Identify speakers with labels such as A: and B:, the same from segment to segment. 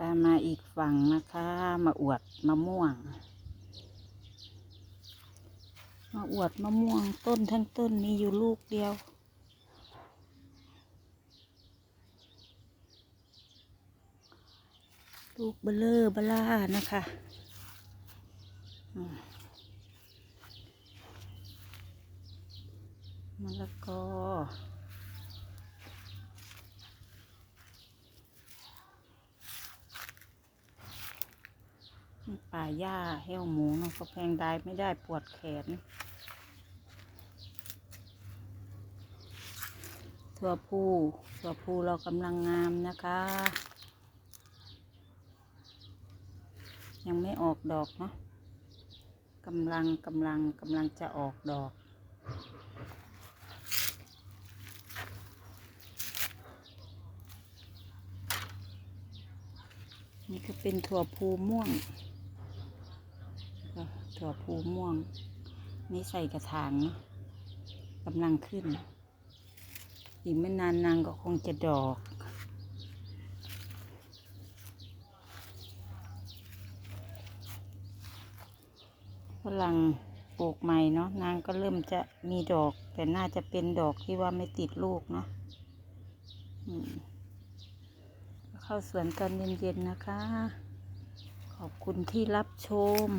A: ตามมาอีกฝั่งนะคะ มาอวดมะม่วง มาอวดมะม่วงต้นทั้งต้นมีอยู่ลูกเดียว ลูกเบลเลอร์เบล่านะคะมะละกอ ป่าหญ้าเหี้วหมูเนาะก็แพงได้ไม่ได้ปวดแขน ถั่วพูถั่วพูเรากำลังงามนะคะ ยังไม่ออกดอกเนาะกำลังกำลังกำลังจะออกดอกนี่ก็เป็นถั่วพูม่วง ถั่วพูม่วงนี่ใส่กระถางกำลังขึ้น อีกไม่นานนางก็คงจะดอกฝรั่งปลูกใหม่เนาะนางก็เริ่มจะมีดอก แต่น่าจะเป็นดอกที่ว่าไม่ติดลูกเนาะเข้าสวนตอนเย็นๆนะคะ ขอบคุณที่รับชม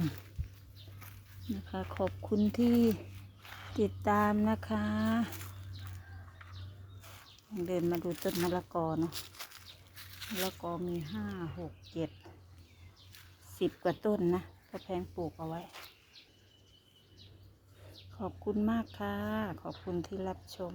A: นะคะ ขอบคุณที่ติดตามนะคะ เดินมาดูต้นมะละกอเนาะมะละกอมีห้าหกเจ็ดสิบกว่าต้นนะก็แพงปลูกเอาไว้ ขอบคุณมากค่ะ ขอบคุณที่รับชม